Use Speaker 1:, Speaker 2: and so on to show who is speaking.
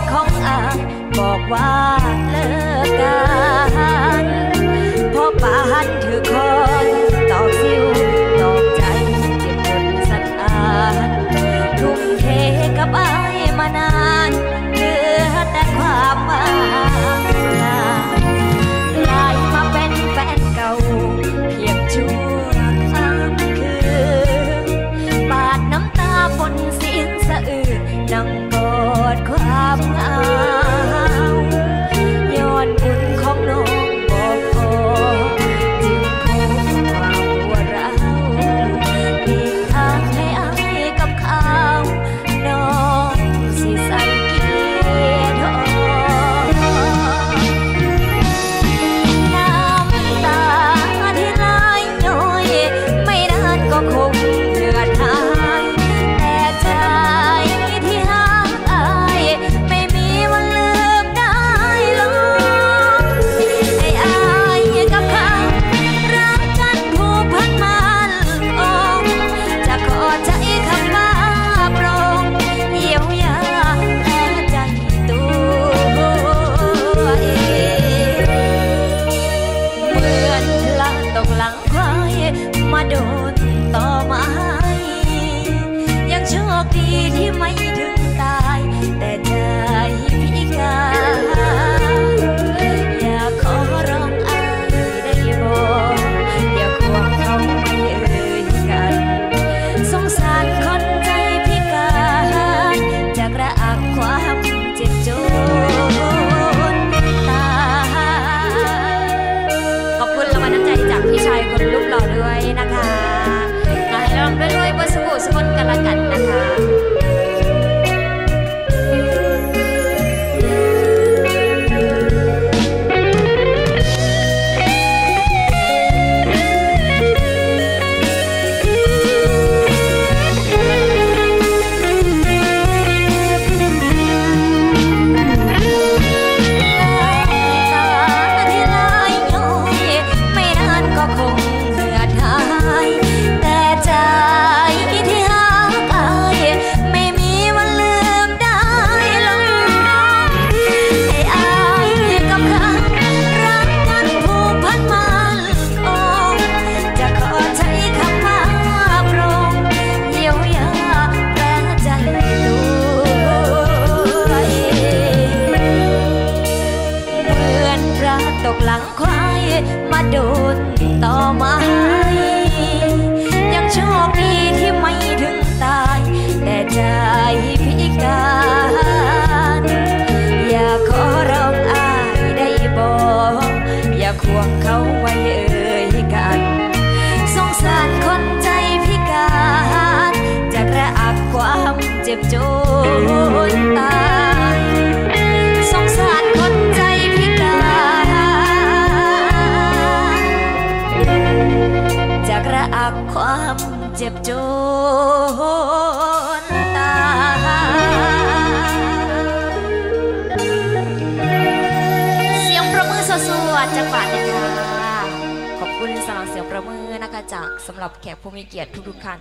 Speaker 1: ดของอาบอกว่าเลิกกันพอป่านถือคอ adore. ด้วยนะคะ เสียงประมือสวดจังหวะนะคะขอบคุณสำหรับเสียงประมือนะคะจากสำหรับแขกผู้มีเกียรติทุกๆท่าน